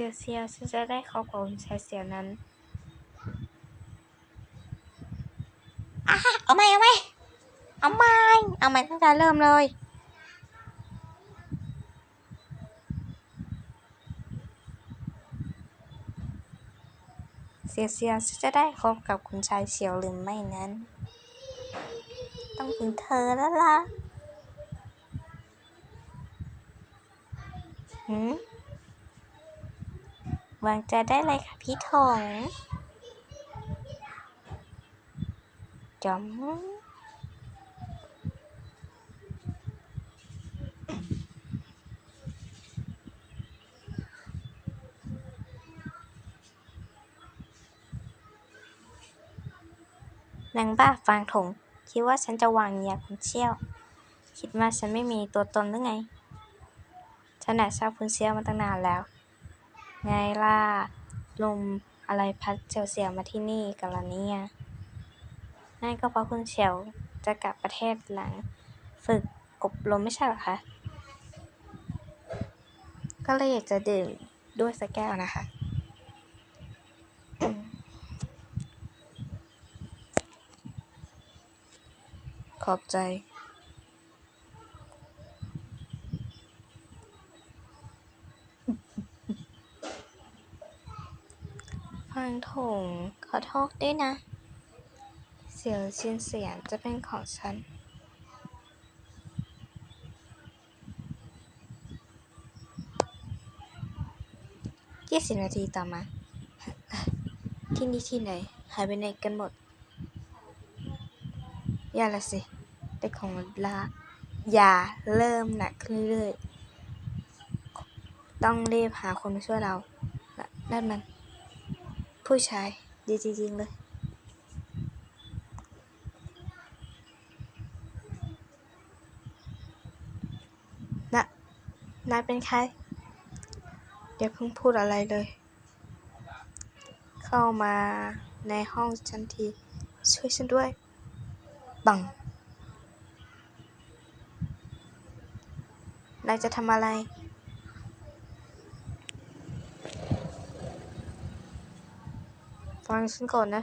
สียเสียวฉันจะได้ครอบคุณชายเสียนั้นอะเอาไหมเอาไหมเอาไหมเอาไหมตั้งแต่เริ่มเลยเสียเสียจะได้คบกับคุณชายเสียวหรือไม่นั้น ต้องถึงเธอแล้วล่ะหืม วางใจได้เลยค่ะพี่ถงจอมนางบ้าฟางถง คิดว่าฉันจะวางยาคุณเชี่ยว คิดว่าฉันไม่มีตัวตนหรือไง ฉันน่ะชอบคุณเชี่ยวมาตั้งนานแล้ว ไงล่ะ ลมอะไรพัดเสียวๆมาที่นี่กันล่ะเนี่ย นั่นก็เพราะคุณเฉียวจะกลับประเทศหลัง ฝึกอบรมไม่ใช่หรอคะ ก็เลยอยากจะดื่มด้วยสักแก้วนะคะ ขอบใจ ฟังถงขอโทษด้วยนะ เสียวชินเสียงจะเป็นของฉัน ยี่สิบนาทีต่อมา ที่นี่ที่ไหน หายไปไหนกันหมด อย่าละสิ แต่ของลาอย่าเริ่มหนักขึ้นเรื่อยๆ ต้องรีบหาคนมาช่วยเราน่ะนั่นมัน ผู้ชาย ดีจริง ๆ เลย นะ นายเป็นใคร อย่าเพิ่งพูดอะไรเลย เข้ามาในห้องฉันที ช่วยฉันด้วย บัง นายจะทำอะไร ฟังฉันก่อนนะ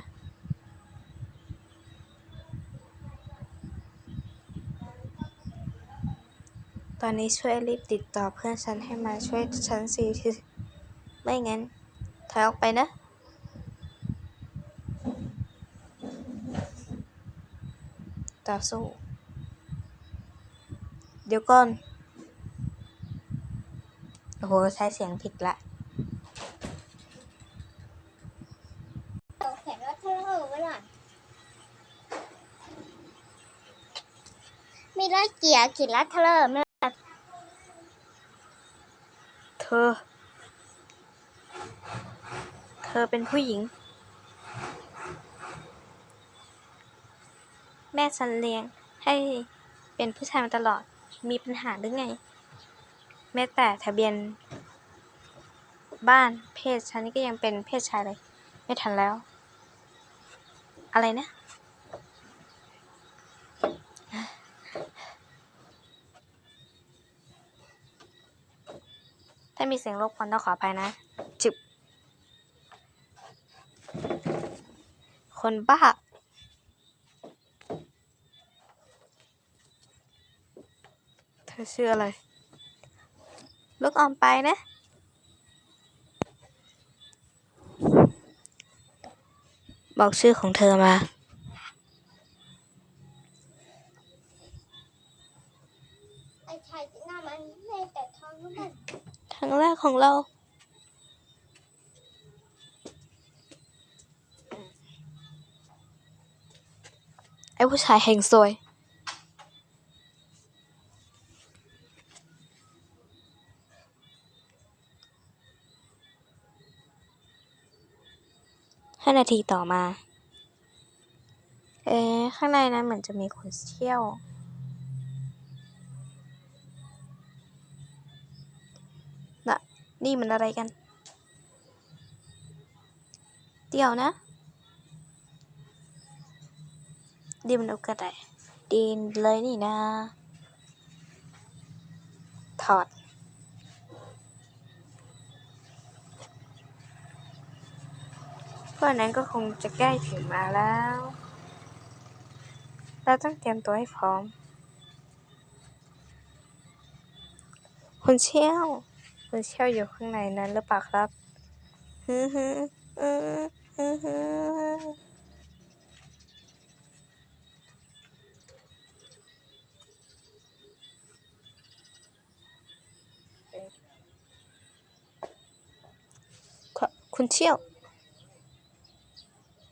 ตอนนี้ช่วยรีบติดต่อเพื่อนฉันให้มาช่วยฉันสิทีไม่งั้นถอยออกไปนะ ต่อสู้ เดี๋ยวก่อน โอ้โห ใช้เสียงผิดละ เขียนว่าเธอไว้หน่อย มีรถเกียร์ขีดลัดเธอไม่เธอ เธอเป็นผู้หญิง แม่ฉันเลี้ยงให้เป็นผู้ชายมาตลอด มีปัญหาหรือไง แม้แต่ทะเบียน บ้านเพศฉันนี่ก็ยังเป็นเพศชายเลย ไม่ทันแล้ว อะไรนะ มีเสียงรบกวนต้องขออภัยนะจึบคนบ้า เธอชื่ออะไรลูกออมไปนะ บอกชื่อของเธอมาไอ้ชายหน้ามันแม่แต่ท้องมัน ครั้งแรกของเรา ไอ้ผู้ชายแห่งซวยห้านาทีต่อมา เอ๊ะข้างในนั้นเหมือนจะมีคนเที่ยว นี่มันอะไรกัน เดี๋ยวนะดีมันเอากระไดดีนเลยนี่นะ ถอด เพวกนั้นก็คงจะใกล้ถึงมาแล้ว เราต้องเตรียมตัวให้พร้อมคุณเชี่ยว คุณเชี่ยวอยู่ข้างในนั้นหรือเปล่าครับฮึฮึอือฮึฮึคุณเชี่ยว